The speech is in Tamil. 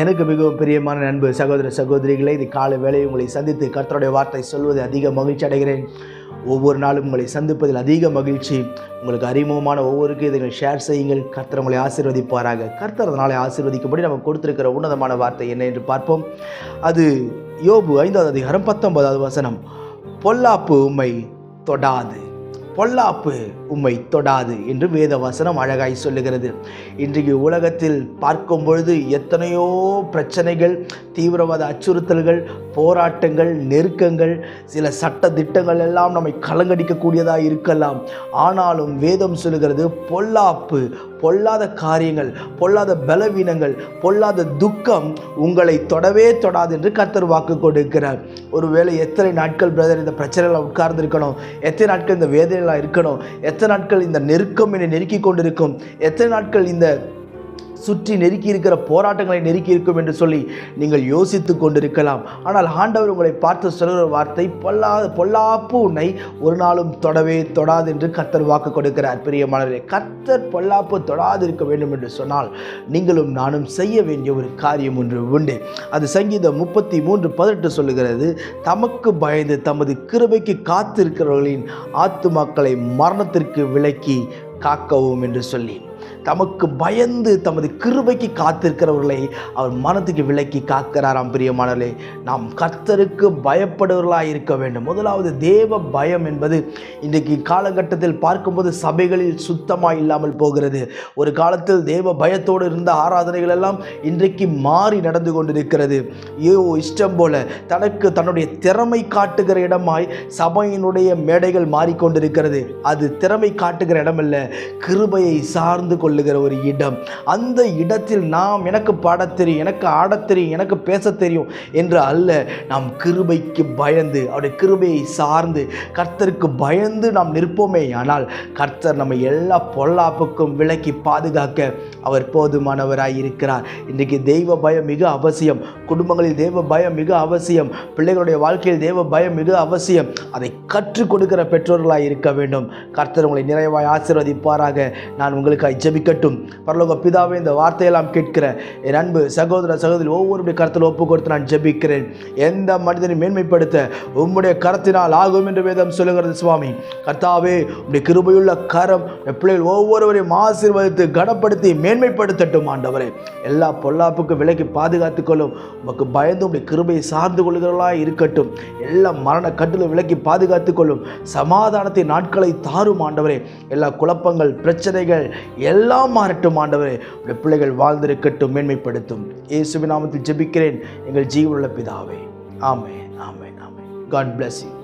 எனக்கு மிகவும் பிரியமான நண்பு சகோதர சகோதரிகளை இது காலை வேலை உங்களை சந்தித்து கர்த்தருடைய வார்த்தை சொல்வது அதிக மகிழ்ச்சி அடைகிறேன். ஒவ்வொரு நாளும் உங்களை சந்திப்பதில் அதிக மகிழ்ச்சி. உங்களுக்கு அறிமுகமான ஒவ்வொருக்கும் இதை ஷேர் செய்யுங்கள். கர்த்தர் உங்களை ஆசீர்வதிப்பாராக. கர்த்தர் நாளை ஆசீர்வதிக்கும்படி நம்ம கொடுத்திருக்கிற உன்னதமான வார்த்தை என்ன என்று பார்ப்போம். அது யோபு ஐந்தாவது அதிகாரம் பத்தொன்பதாவது வசனம் பொல்லாப்பு உம்மை தொடாது. பொல்லாப்பு உம்மை தொடாது என்று வேத வசனம் அழகாய் சொல்லுகிறது. இன்றைக்கு உலகத்தில் பார்க்கும் பொழுது எத்தனையோ பிரச்சனைகள் தீவிரவாத அச்சுறுத்தல்கள் போராட்டங்கள் நெருக்கங்கள் சில சட்ட திட்டங்கள் எல்லாம் நம்மை கலங்கடிக்கக்கூடியதாக இருக்கலாம். ஆனாலும் வேதம் சொல்லுகிறது பொல்லாப்பு பொல்லாத காரியங்கள் பொல்லாத பலவீனங்கள் பொல்லாத துக்கம் உங்களை தொடவே தொடாது என்று கர்த்தர் வாக்கு கொடுக்கிறார். ஒருவேளை எத்தனை நாட்கள் பிரதர் இந்த பிரச்சனையில் உட்கார்ந்துருக்கணும்? எத்தனை நாட்கள் இந்த வேதனையில் இருக்கணும். எத்தனை நாட்கள் இந்த நெருக்கம் என்னை நெருக்கி கொண்டிருக்கும்? எத்தனை நாட்கள் இந்த சுற்றி நெருக்கி இருக்கிற போராட்டங்களை நெருக்கி இருக்கும் என்று சொல்லி நீங்கள் யோசித்து கொண்டிருக்கலாம். ஆனால் ஆண்டவர் உங்களை பார்த்து சொல்கிற வார்த்தை பொல்லா பொல்லாப்பு உன்னை ஒரு நாளும் தொடவே தொடாது என்று கத்தர் வாக்கு கொடுக்கிறார். பிரியமானவரே கத்தர் பொல்லாப்பு தொடாது இருக்க வேண்டும் என்று சொன்னால் நீங்களும் நானும் செய்ய வேண்டிய ஒரு காரியம் ஒன்று உண்டு. அது சங்கீதம் முப்பத்தி மூன்று பதினெட்டு சொல்லுகிறது தமக்கு பயந்து தமது கிருபைக்கு காத்திருக்கிறவர்களின் ஆத்துமாக்களை மரணத்திற்கு விலக்கி காக்கவும் என்று சொல்லி. தமக்கு பயந்து தமது கிருபைக்கு காத்திருக்கிறவர்களை அவர் மனத்துக்கு விலக்கி காக்கிறாராம் பிரியமானவர்களே. நாம் கர்த்தருக்கு பயப்படுவர்களாக இருக்க வேண்டும். முதலாவது தேவ பயம் என்பது இன்றைக்கு காலகட்டத்தில் பார்க்கும்போது சபைகளில் சுத்தமாக இல்லாமல் போகிறது. ஒரு காலத்தில் தேவ பயத்தோடு இருந்த ஆராதனைகள் எல்லாம் இன்றைக்கு மாறி நடந்து கொண்டிருக்கிறது. ஐயோ இஷ்டம் போல தனக்கு தன்னுடைய திறமை காட்டுகிற இடமாய் சபையினுடைய மேடைகள் மாறிக்கொண்டிருக்கிறது. அது திறமை காட்டுகிற இடமல்ல. கிருபையை சார்ந்து கொள்ள கொள்ளுகிற ஒரு இடம். அந்த இடத்தில் நாம் எனக்கு பாட தெரியும் எனக்கு ஆடத் தெரியும் எனக்கு பேசத் தெரியும் என்று அல்ல நாம் கிருபைக்கு பயந்து அவருடைய கிருபையை சார்ந்து கர்த்தருக்கு பயந்து நாம் நிற்போமே. ஆனால் கர்த்தர் நம்ம எல்லா பொல்லாப்புக்கும் விலக்கி பாதுகாக்க அவர் போதுமானவராய் இருக்கிறார். இன்றைக்கு தெய்வ பயம் மிக அவசியம். குடும்பங்களில் தெய்வ பயம் மிக அவசியம். பிள்ளைகளுடைய வாழ்க்கையில் தெய்வ பயம் மிக அவசியம். அதை கற்றுக் கொடுக்கிற பெற்றோர்களாய் இருக்க வேண்டும். கர்த்தர் உங்களை நிறைவாய் ஆசீர்வதிப்பாராக. நான் உங்களுக்காக ஜெபிக்கட்டும். பரலோக பிதாவே இந்த வார்த்தையெல்லாம் கேட்கிற என் அன்பு சகோதர சகோதரி ஒவ்வொருடைய கருத்தில் ஒப்பு கொடுத்து நான் ஜெபிக்கிறேன். எந்த மனிதனை மேன்மைப்படுத்த உம்முடைய கரத்தினால் ஆகும் என்று வேதம் சொல்லுகிறது சுவாமி. கர்த்தாவே உடைய கிருபையுள்ள கரம் பிள்ளைகள் ஒவ்வொருவரையும் ஆசீர்வதித்து கனப்படுத்தி மேன்மைப்படுத்தட்டும் ஆண்டவரே. எல்லா பொல்லாப்புக்கு விலக்கி பாதுகாத்து கொள்ளும் உமக்கு பயந்து உடைய கிருபையை சார்ந்து கொள்கிறவர்களாக இருக்கட்டும். எல்லா மரண கட்டிலும் விலக்கி பாதுகாத்து கொள்ளும் சமாதானத்தை நாட்களை தாரும் ஆண்டவரே. எல்லா குழப்பங்கள் பிரச்சனைகள் எல்லாம் மாறட்டும் ஆண்டவரே. உடைய பிள்ளைகள் வாழ்ந்திருக்கட்டும் மேன்மைப்படுத்தும். இயேசுவின் நாமத்தில் ஜெபிக்கிறேன். எங்கள் ஜீவனுள்ள பிதாவே. ஆமே ஆமே ஆமே காட் பிளஸ் யூ